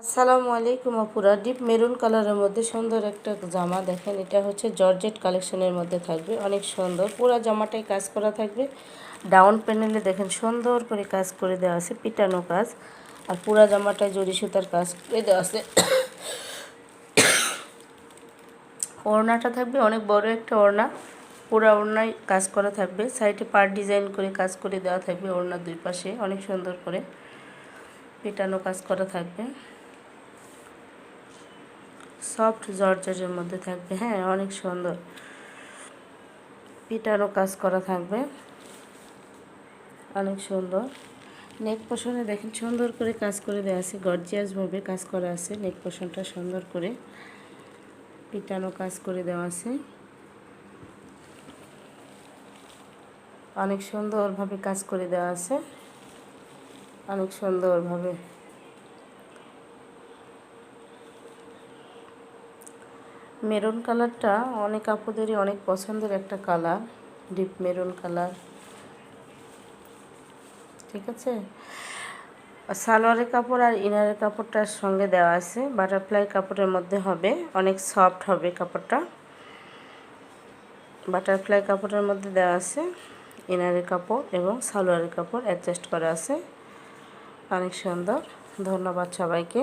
আসসালামু আলাইকুম আপুরা। ডিপ মেরুন কালারের মধ্যে সুন্দর একটা জামা দেখেন, এটা হচ্ছে জর্জেট কালেকশনের মধ্যে থাকবে, অনেক সুন্দর। পুরো জামাটাই কাজ করা থাকবে। ডাউন প্যানেলে দেখেন সুন্দর করে কাজ করে দেওয়া আছে, পিটানো কাজ। আর পুরো জামাটায় জরি সুতার কাজ করে দেওয়া আছে। ওড়নাটা থাকবে, অনেক বড় একটা ওড়না। পুরো ওড়নায় কাজ করা থাকবে, সাইডে পার ডিজাইন করে কাজ করে দেওয়া থাকবে ওড়নার দুই পাশে, অনেক সুন্দর করে পিটানো কাজ করা থাকবে। সফট জর্জের মধ্যে থাকবে হ্যাঁ অনেক সুন্দর। পিটারও কাজ করা থাকবে। অনেক সুন্দর। নেক পোষণে দেখেন সুন্দর করে কাজ করে দেওয়া আছে গর্জিয়াসভাবে কাজ করা আছে, নেক পোষণটা সুন্দর করে পিটানো কাজ করে দেওয়া আছে। অনেক সুন্দরভাবে কাজ করে দেওয়া আছে। অনেক সুন্দরভাবে মেরুন কালারটা অনেক আপুদেরই অনেক পছন্দের একটা কালার, ডিপ মেরুন কালার। ঠিক আছে? সালোয়ারের কাপড় আর ইনারের কাপড়টার সঙ্গে দেওয়া আছে। বাটারফ্লাই কাপড়ের মধ্যে হবে, অনেক সফট হবে কাপড়টা। বাটারফ্লাই কাপড়ের মধ্যে দেওয়া আছে ইনারের কাপড় এবং সালোয়ারের কাপড় অ্যাডজাস্ট করা আছে। অনেক সুন্দর। ধন্যবাদ সবাইকে।